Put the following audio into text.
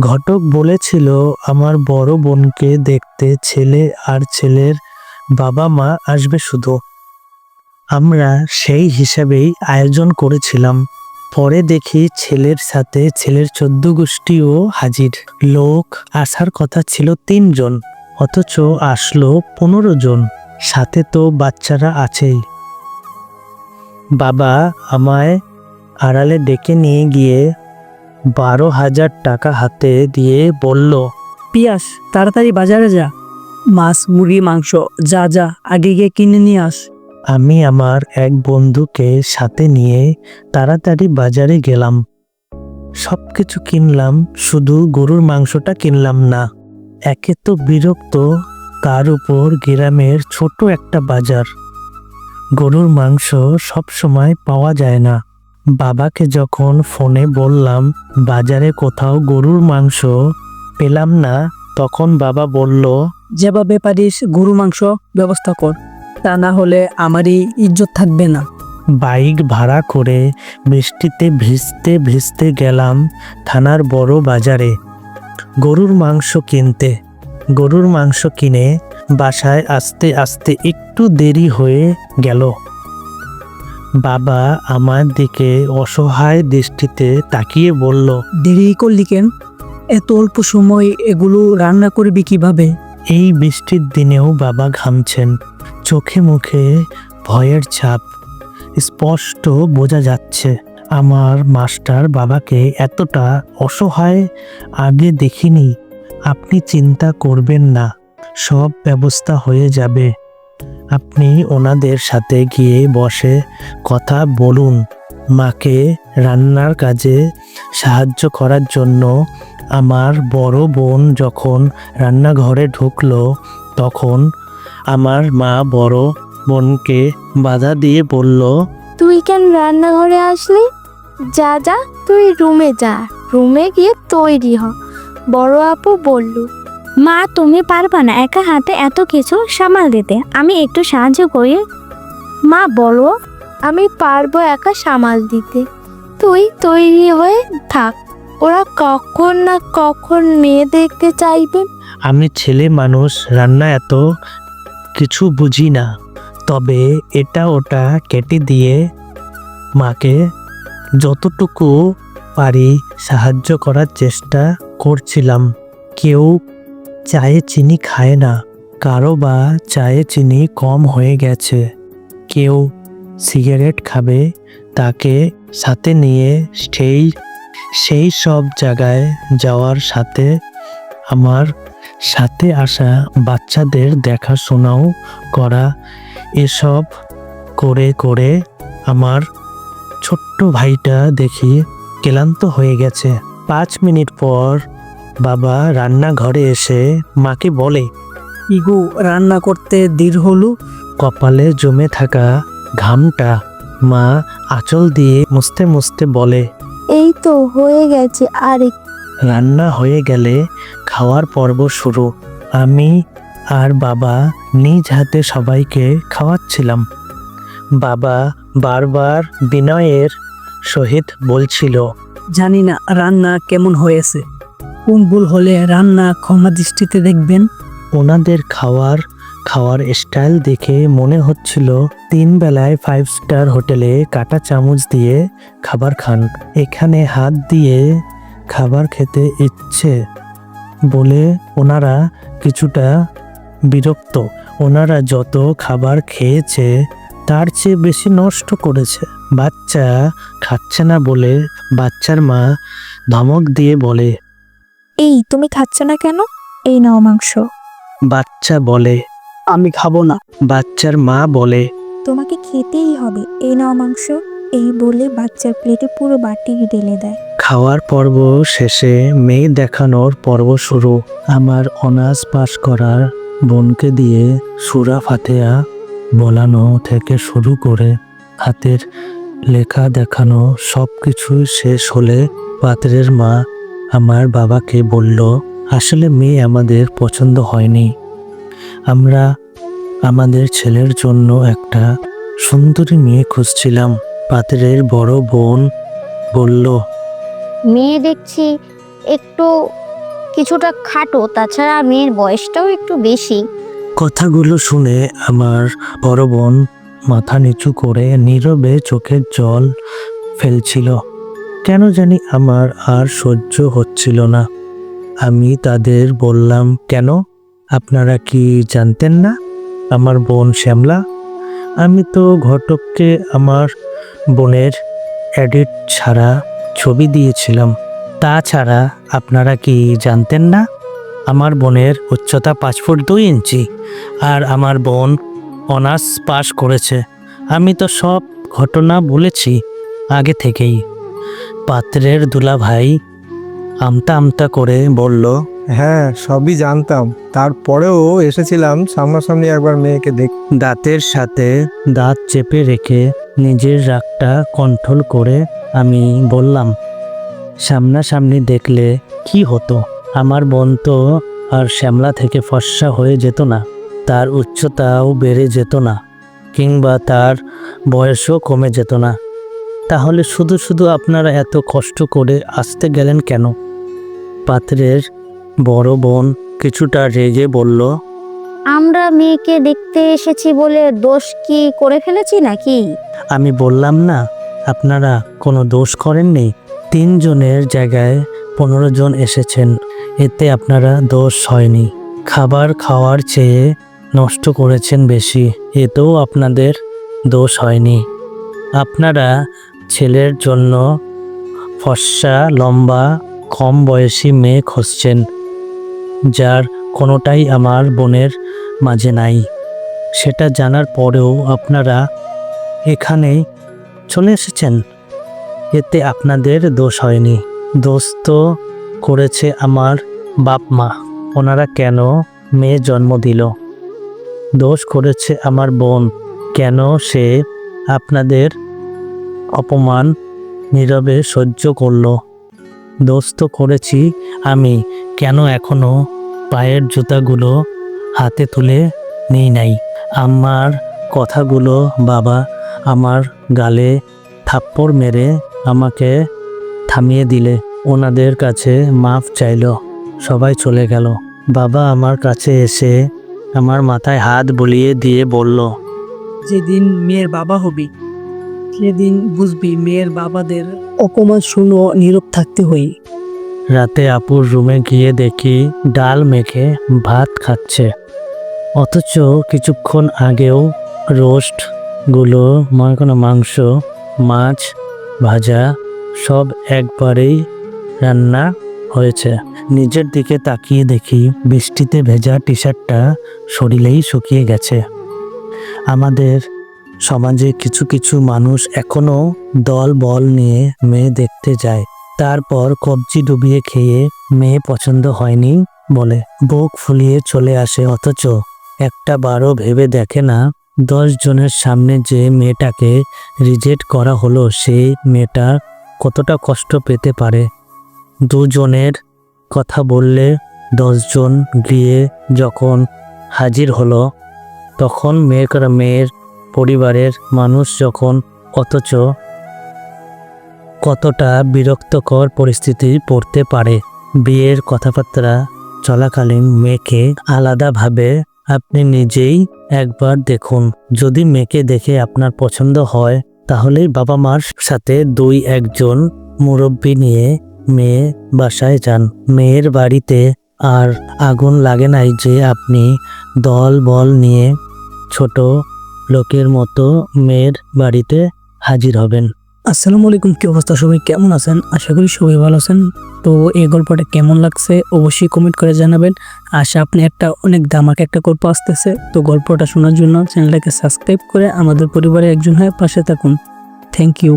ঘটক বলেছিল, আমার বড় বোনকে দেখতে ছেলে আর ছেলের বাবা মা আসবে শুধু। আমরা সেই হিসাবেই আয়োজন করেছিলাম। পরে দেখি ছেলের সাথে ছেলের চোদ্দ গোষ্ঠীও হাজির। লোক আসার কথা ছিল তিনজন, অথচ আসলো পনেরো জন। সাথে তো বাচ্চারা আছেই। বাবা আমায় আড়ালে ডেকে নিয়ে গিয়ে বারো হাজার টাকা হাতে দিয়ে বলল পিয়াস তাড়াতাড়ি বাজারে যা। মাছ মুরগি মাংস যা যা আগে গিয়ে কিনে নিয়ে আস। আমি আমার এক বন্ধুকে সাথে নিয়ে তাড়াতাড়ি বাজারে গেলাম। সব কিছু কিনলাম শুধু গরুর মাংসটা কিনলাম না। একে তো বিরক্ত তার উপর গ্রামের ছোট একটা বাজার। গরুর মাংস সব সময় পাওয়া যায় না। বাবাকে যখন ফোনে বললাম বাজারে কোথাও গরুর মাংস পেলাম না তখন বাবা বলল যেভাবে পারিস গরু মাংস ব্যবস্থা কর তা না হলে আমারই ইজ্জত থাকবে না। বাইক ভাড়া করে বৃষ্টিতে ভিজতে ভিজতে গেলাম থানার বড় বাজারে। গরুর মাংস কিনতে। গরুর মাংস কিনে বাসায় আসতে আসতে একটু দেরি হয়ে গেল। বাবা আমার দিকে অসহায় দৃষ্টিতে তাকিয়ে বলল দেরি করলি কেন? এত অল্প সময় এগুলো রান্না করবি কীভাবে? এই বৃষ্টির দিনেও বাবা ঘামছেন। চোখে মুখে ভয়ের ছাপ। স্পষ্ট বোঝা যাচ্ছে আমার মাস্টার বাবাকে এতটা অসহায় আগে দেখিনি। আপনি চিন্তা করবেন না সব ব্যবস্থা হয়ে যাবে। আপনি ওনাদের সাথে গিয়ে বসে কথা বলুন। মাকে রান্নার কাজে সাহায্য করার জন্য আমার বড় বোন যখন রান্নাঘরে ঢুকলো, তখন আমার মা বড় বোনকে বাধা দিয়ে বলল, তুই কেন রান্নাঘরে আসলি? যা যা, তুই রুমে যা। রুমে গিয়ে তৈরি হ। বড় আপু বলল মা তুমি পারবা না একা হাতে এত কিছু সামাল দিতে। আমি একটু সাহায্য করি। মা বলো। আমি পারব একা সামাল দিতে। তুই তৈরি হয়ে থাক। ওরা কখন না কখন মেয়ে দেখতে চাইবে। আমি ছেলে মানুষ রান্না এত কিছু বুঝি না। তবে এটা ওটা কেটে দিয়ে মাকে যতটুকু পারি সাহায্য করার চেষ্টা করছিলাম। কেউ চায়ে চিনি খায় না। কারও বা চায়ে চিনি কম হয়ে গেছে। কেউ সিগারেট খাবে, তাকে সাথে নিয়ে সেই সেই সব জায়গায় যাওয়ার সাথে আমার সাথে আসা বাচ্চাদের দেখাশোনাও করা, এসব করে করে আমার ছোট্ট ভাইটা দেখি ক্লান্ত হয়ে গেছে। পাঁচ মিনিট পর বাবা রান্নাঘরে এসে মাকে বলে ইগু রান্না করতে দৃঢ় হলু? কপালে জমে থাকা ঘামটা মা আঁচল দিয়ে মুছতে মুছতে বলে এই তো হয়ে গেছে আর এক- রান্না হয়ে গেলে খাওয়ার পর্ব শুরু। আমি আর বাবা নিজ হাতে সবাইকে খাওয়াচ্ছিলাম। বাবা বারবার বিনয়ের সহিত বলছিল জানি না রান্না কেমন হয়েছে। কোন ভুল হলে রান্না ক্ষমা দৃষ্টিতে দেখবেন? ওনাদের খাওয়ার খাওয়ার স্টাইল দেখে মনে হচ্ছিল তিন বেলায় ফাইভ স্টার হোটেলে কাটা চামচ দিয়ে খাবার খান। এখানে হাত দিয়ে খাবার খেতে ইচ্ছে বলে ওনারা কিছুটা বিরক্ত। ওনারা যত খাবার খেয়েছে, তার চেয়ে বেশি নষ্ট করেছে। বাচ্চা খাচ্ছে না বলে বাচ্চার মা ধমক দিয়ে বলে এই তুমি খাচ্ছ না কেন? এই নাও মাংস। বাচ্চা বলে। আমি খাব না। বাচ্চার মা বলে। তোমাকে খেতেই হবে। এই নাও মাংস। এই বলে বাচ্চার প্লেটে পুরো বাটি ঢেলে দেয়। খাওয়ার পর্ব শেষে মেয়ে দেখানোর পর্ব শুরু। আমার অনার্স পাস করার বোনকে দিয়ে সুরা ফাতেয়া বলানো থেকে শুরু করে হাতের লেখা দেখানো সব কিছু শেষ হলে পাত্রের মা আমার বাবাকে বলল আসলে মেয়ে আমাদের পছন্দ হয়নি। আমরা আমাদের ছেলের জন্য একটা সুন্দরী মেয়ে খুঁজছিলাম। পাত্রের বড় বোন বলল মেয়ে দেখছি একটু কিছুটা খাটো তাছাড়া মেয়ের বয়সটাও একটু বেশি। কথাগুলো শুনে আমার বড় বোন মাথা নিচু করে নীরবে চোখের জল ফেলছিল। কেন জানি আমার আর সহ্য হচ্ছিল না। আমি তাদের বললাম, কেন? আপনারা কি জানতেন না? আমার বোন শ্যামলা। আমি তো ঘটককে আমার বোনের এডিট ছাড়া ছবি দিয়েছিলাম। তাছাড়া আপনারা কি জানতেন না? আমার বোনের উচ্চতা পাঁচ ফুট দুই ইঞ্চি আর আমার বোন অনার্স পাশ করেছে। আমি তো সব ঘটনা বলেছি আগে থেকেই। পাত্রের দুলা ভাই আমতা আমতা করে বলল হ্যাঁ সবই জানতাম। তারপরেও এসেছিলাম সামনাসামনি একবার মেয়েকে দেখ দাঁতের সাথে দাঁত চেপে রেখে নিজের রাগটা কন্ট্রোল করে আমি বললাম সামনাসামনি দেখলে কি হতো? আমার বোন তো আর শ্যামলা থেকে ফর্সা হয়ে যেত না তার উচ্চতাও বেড়ে যেত না কিংবা তার বয়সও কমে যেত না। তাহলে শুধু শুধু আপনারা এত কষ্ট করে আসতে গেলেন কেন? পাত্রের বড় বোন কিছুটা রেগে বলল আমরা মেয়েকে দেখতে এসেছি বলে দোষ কি করে ফেলেছি নাকি? আমি বললাম না আপনারা কোনো দোষ করেননি। তিনজনের জায়গায় পনেরো জন এসেছেন এতে আপনারা দোষ হয়নি। খাবার খাওয়ার চেয়ে নষ্ট করেছেন বেশি এতেও আপনাদের দোষ হয়নি। আপনারা ছেলের জন্য ফর্সা, লম্বা, কম বয়সী মেয়ে খুঁজছেন, যার কোনোটাই আমার বোনের মাঝে নাই। সেটা জানার পরেও আপনারা এখানে চলে এসেছেন। এতে আপনাদের দোষ হয়নি। দোষ তো করেছে আমার বাপ মা। ওনারা কেন মেয়ে জন্ম দিল? দোষ করেছে আমার বোন। কেন সে আপনাদের অপমান নীরবে সহ্য করল। দোস্ত, করেছি আমি। কেন এখনও পায়ের জুতাগুলো হাতে তুলে নেই নাই? আমার কথাগুলো বাবা, আমার গালে থাপ্পড় মেরে আমাকে থামিয়ে দিলে। ওনাদের কাছে মাফ চাইলো, সবাই চলে গেল। বাবা আমার কাছে এসে আমার মাথায় হাত বুলিয়ে দিয়ে বলল, যেদিন মেয়ের বাবা হবি সেদিন বুঝবি মেয়ের বাবাদের অপমান শুনো, নীরব থাকতে হই। রাতে আপুর রুমে গিয়ে দেখি ডাল মেখে ভাত খাচ্ছে। অথচ কিছুক্ষণ আগেও রোস্টগুলো মনে কোনো মাংস, মাছ, ভাজা সব একবারেই রান্না হয়েছে। নিজের দিকে তাকিয়ে দেখি বৃষ্টিতে ভেজা টি শার্টটা শরীরেই শুকিয়ে গেছে। আমাদের সমাজে কিছু কিছু মানুষ এখনও দল বল নিয়ে মেয়ে দেখতে যায়। তারপর কবজি ডুবিয়ে খেয়ে মেয়ে পছন্দ হয়নি বলে বুক ফুলিয়ে চলে আসে অথচ একটা বারও ভেবে দেখে না দশ জনের সামনে যে মেয়েটাকে রিজেক্ট করা হলো সেই মেয়েটা কতটা কষ্ট পেতে পারে। দুজনের কথা বললে দশজন গিয়ে যখন হাজির হলো, তখন মেয়ের মেয়ের পরিবারের মানুষ যখন, অথচ কতটা বিরক্তকর পরিস্থিতি পড়তে পারে। বিয়ের কথাবার্তা চলাকালীন মেয়েকে আলাদাভাবে আপনি নিজেই একবার দেখুন। যদি মেয়েকে দেখে আপনার পছন্দ হয় তাহলেই বাবা মার সাথে দুই একজন মুরব্বী নিয়ে মেয়ে বাসায় যান। মেয়ের বাড়িতে আর আগুন লাগে নাই যে আপনি দল বল নিয়ে ছোট লোকের মতো মেয়ের বাড়িতে হাজির হবেন। আসসালামু আলাইকুম, কি অবস্থা? সবাই কেমন আছেন? আশা করি সবাই ভালো আছেন। তো এই গল্পটা কেমন লাগছে অবশ্যই কমেন্ট করে জানাবেন। আশা আপনি একটা অনেক দামাকে একটা গল্প আসতেছে। তো গল্পটা শোনার জন্য চ্যানেলটাকে সাবস্ক্রাইব করে আমাদের পরিবারের একজন হয়ে পাশে থাকুন। Thank you.